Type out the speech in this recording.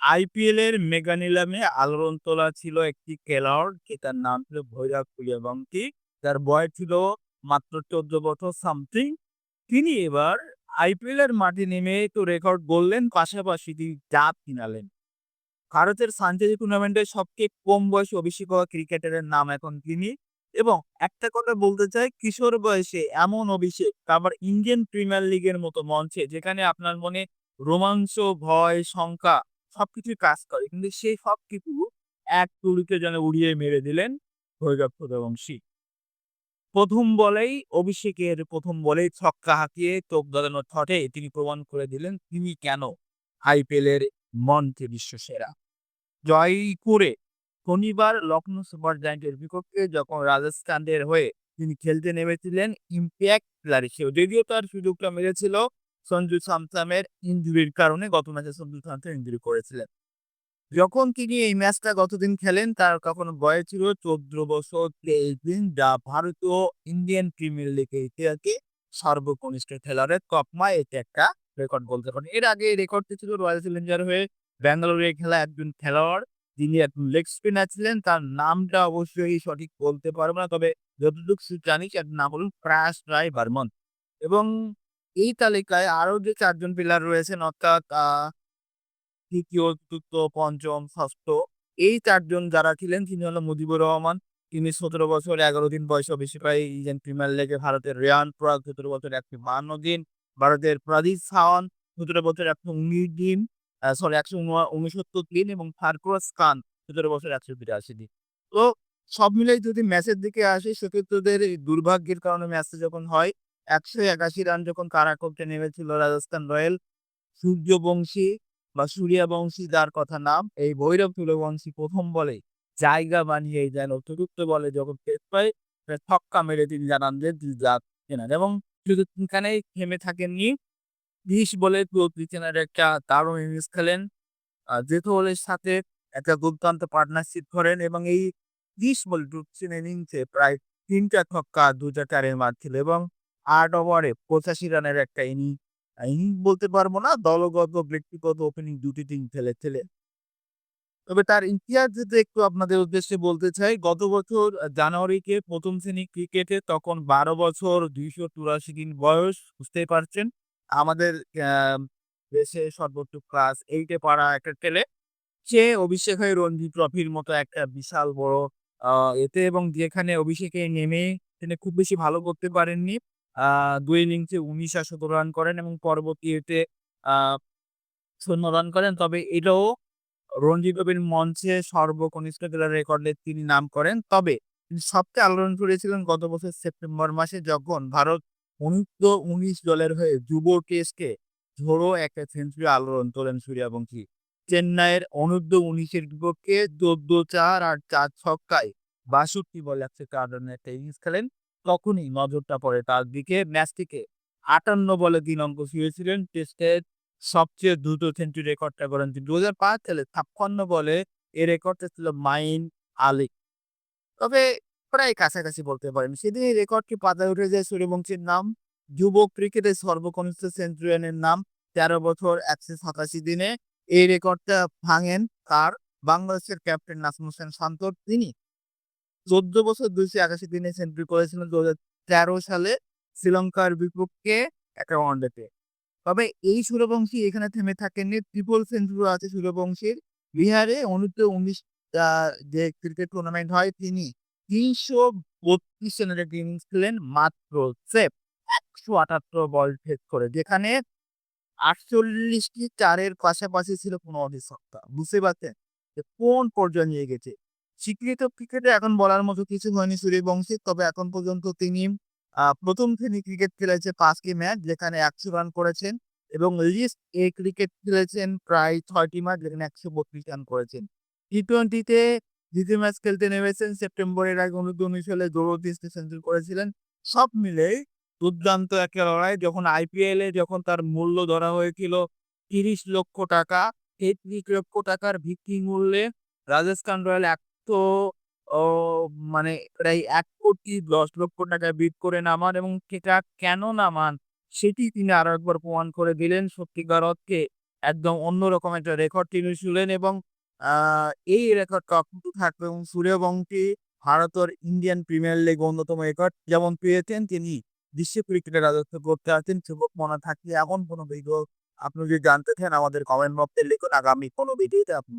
IPL এর mega নিলামে আলোড়ন তোলা ছিল একটি খেলোয়াড়, যেটার নাম ছিল ভৈরব সূর্যবংশী যার বয়স ছিল মাত্র চোদ্দ বছর, সামথিং। তিনি এবার আইপিএল এর মাঠে নেমে তো রেকর্ড গড়লেন, পাশাপাশি তিনি ডাব কিনালেন। ভারতের সানচেজি টুর্নামেন্টের সবচেয়ে কম বয়সী অভিষেক হওয়া ক্রিকেটারের নাম এখন তিনি। এবং একটা কথা বলতে চাই, কিশোর বয়সে এমন অভিষেক আবার ইন্ডিয়ান প্রিমিয়ার লিগের মতো মঞ্চে, যেখানে আপনার মনে রোমাঞ্চ, ভয়, শঙ্কা সবকিছুই কাজ করে। কিন্তু সেই সবকিছু এক তুড়িতে যেন উড়িয়ে মেরে দিলেন ভৈরব সূর্যবংশী প্রথম বলেই অভিষেকের প্রথম বলেই ছক্কা হাঁকিয়ে চোখ গলানো ছটে তিনি প্রমাণ করে দিলেন তিনি কেন আইপিএল এর মঞ্চে বিশ্ব সেরা জয় করে শনিবার লখনৌ সুপার জায়ান্টের বিপক্ষে যখন রাজস্থানের হয়ে তিনি খেলতে নেমেছিলেন ইম্প্যাক্ট প্লেয়ার যদিও তার সুযোগটা মেরেছিল সঞ্জু স্যামসামের ইঞ্জুরির কারণে গত ম্যাচে সঞ্জু স্যামসাম ইঞ্জুরি করেছিলেন। যখন তিনি এই ম্যাচটা গতদিন খেলেন, তার তখন বয়স ছিল। চোদ্দ বছর, তেইশ দিন যা ভারতীয় ইন্ডিয়ান প্রিমিয়ার লিগের ইতিহাসে সর্বকনিষ্ঠ খেলোয়াড়ের কপমা এটা একটা রেকর্ড বলতে পারেন। এর আগে রেকর্ডটি ছিল রয়্যাল চ্যালেঞ্জার হয়ে ব্যাঙ্গালোরে খেলা একজন খেলোয়াড়, যিনি একজন লেগ স্পিনার ছিলেন। তার নামটা অবশ্যই সঠিক বলতে পারব না, তবে যতটুকু জানি, তার নাম হল প্রাস রায় বার্মন এবং এই তালিকায় আরও যে চারজন প্লেয়ার রয়েছেন, অর্থাৎ তৃতীয় চতুর্থ, পঞ্চম, ষষ্ঠ, এই চারজন যারা ছিলেন তিনি হলো মুজিবুর রহমান। তিনি সতেরো বছর, এগারো দিন বয়স বেশি হয় ইন্ডিয়ান প্রিমিয়ার লিগে ভারতের রিয়ান প্রাগ, সতেরো বছর একশো বাহান্ন দিন ভারতের প্রদীপ সাওয়ান সতেরো বছর একশো উনিশ দিন সরি একশো উনসত্তর দিন এবং ফারক্রস খান, সতেরো বছর একশো বিরাশি দিন। তো সব মিলে যদি ম্যাচের দিকে আসে, সেক্ষেত্রে দুর্ভাগ্যের কারণে ম্যাচটা যখন হয় একশো একাশি রান যখন কারা করতে নেমেছিল রাজস্থান রয়্যাল, সূর্যবংশী বা সূর্যবংশী যার কথা নাম, এই ভৈরব সূর্যবংশী প্রথম বলে জায়গা বানিয়ে যেন চতুর্থ বলে যখন টেস্ট পায় ছক্কা মেরে তিনি জানান যে কেনান এবং শুধু থেমে থাকেননি, বিশ বলে রানের একটা দারুণ ইনিংস খেলেন। জেথওয়ালের সাথে একটা দুর্দান্ত পার্টনারশিপ করেন এবং এই বিশ বল ঢুকছেন ইনিংসে প্রায় তিনটা ছক্কা দুটা চারের মারছিল। এবং আট ওভারে পঁচাশি রানের একটা ইনিং ইনিং বলতে পারব না, দলগত, ব্যক্তিগত ওপেনিং দুটি টিম খেলেছিলেন তবে তার ইতিহাস যদি একটু আপনাদের উদ্দেশ্যে বলতে চাই, গত বছর জানুয়ারিকে প্রথম শ্রেণি ক্রিকেটে তখন বারো বছর, দুইশো চুরাশি দিন বয়স, বুঝতেই পারছেন। আমাদের দেশে সর্বোচ্চ ক্লাস এইটে পাড়া একটা ছেলে সে অভিষেক হয় রঞ্জি ট্রফির মতো একটা বিশাল বড় এতে এবং যেখানে অভিষেকে নেমে তিনি খুব বেশি ভালো করতে পারেননি। দুই ইনিংসে উনিশ আর সতেরো রান করেন এবং পরবর্তী এতে শূন্য রান করেন। তবে এটাও রঞ্জি ট্রফির মঞ্চে সর্বকনিষ্ঠ খেলার রেকর্ডে তিনি নাম করেন। তবে সবচেয়ে আলোড়ন করেছিলেন গত বছর সেপ্টেম্বর মাসে যখন ভারত অনূর্ধ্ব উনিশ দলের হয়ে যুব টেস্টে ঝোড়ো একটা সেঞ্চুরি আলোড়ন তোলেন সূর্যবংশী চেন্নাইয়ের অনূর্ধ্ব উনিশের বিপক্ষে চোদ্দ চার আর চার ছক্কায় বাষট্টি বলে একশো চার রানের একটা ইনিংস খেলেন। তখনই নজরটা পড়ে তার দিকে। ম্যাচটিকে আটান্ন বলে তিন অঙ্ক শুয়েছিলেন টেস্টের সবচেয়ে দ্রুত সেঞ্চুরি রেকর্ডটা করেন তিনি। দু হাজার পাঁচ সালে ছাপ্পান্ন বলে এই রেকর্ডটা ছিল মাইন আলী। তবে প্রায় কাছাকাছি বলতে পারেন, সেদিন এই রেকর্ডটি পাতায় উঠে যায় সূর্যবংশীর নাম। যুব ক্রিকেটের সর্বকনিষ্ঠ সেঞ্চুরিয়ানের নাম। তেরো বছর, একশো সাতাশি দিনে এই রেকর্ডটা ভাঙেন তার বাংলাদেশের ক্যাপ্টেন নাসিম হোসেন শান্তর। তিনি চোদ্দ বছর দুইশো একাশি দিনে সেঞ্চুরি করেছিলেন দু তেরো সালে শ্রীলঙ্কার বিপক্ষে একটা ওয়ানডেতে। তবে এই সূর্যবংশী এখানে থেমে থাকেননি। ট্রিপল সেঞ্চুরি আছে সূর্যবংশীর বিহারে অনূর্ধ্ব উনিশ যে ক্রিকেট টুর্নামেন্ট হয়, তিনি তিনশো বত্রিশ রানের একটা ইনিংস খেলেন মাত্র সেফ একশো আটাত্তর বল ফেস করে, যেখানে আটচল্লিশটি চারের পাশাপাশি ছিল কোনো অধিসত্তা বুঝতে পারছেন যে কোন পর্যায়ে নিয়ে গেছে? স্বীকৃত ক্রিকেটে এখন বলার মতো কিছু হয়নি সূর্যবংশী। তবে এখন পর্যন্ত তিনি প্রথম শ্রেণি ক্রিকেট খেলেছে পাঁচটি ম্যাচ, যেখানে একশো রান করেছেন এবং লিস্ট এ ক্রিকেট খেলেছেন প্রায় ছয়টি ম্যাচ, যেখানে একশো বত্রিশ রান করেছেন। টি টোয়েন্টিতে দ্বিতীয় ম্যাচ খেলতে নেমেছেন সেপ্টেম্বরের আগে অনুদ্ধ উনিশ সালে চৌত্রিশ সেঞ্চুরি করেছিলেন। সব মিলে দুর্দান্ত একটা লড়াই, যখন আইপিএল যখন তার মূল্য ধরা হয়েছিল তিরিশ লক্ষ টাকা এই তিরিশ লক্ষ টাকার ভিত্তি মূল্যে রাজস্থান রয়্যাল এক তো, ও মানে প্রায় এক কোটি দশ লক্ষ টাকা বিট করে নামান এবং সেটা কেন নামান সেটি তিনি আরও একবার প্রমাণ করে দিলেন সত্যিকার অর্থে একদম অন্যরকম একটা রেকর্ড তিনি ছুঁলেন এবং এই রেকর্ডটা অক্ষুণ্ণ থাকবে এবং সূর্যবংশী ভারতের ইন্ডিয়ান প্রিমিয়ার লিগ অন্যতম রেকর্ড যেমন পেয়েছেন তিনি বিশ্ব ক্রিকেটে রাজত্ব করতে আছেন সেবক মনে থাকলে এমন কোনো ভিডিও আপনি যদি জানতে চান আমাদের কমেন্ট বক্সে লিখুন। আগামী কোনো ভিডিওতে আপনি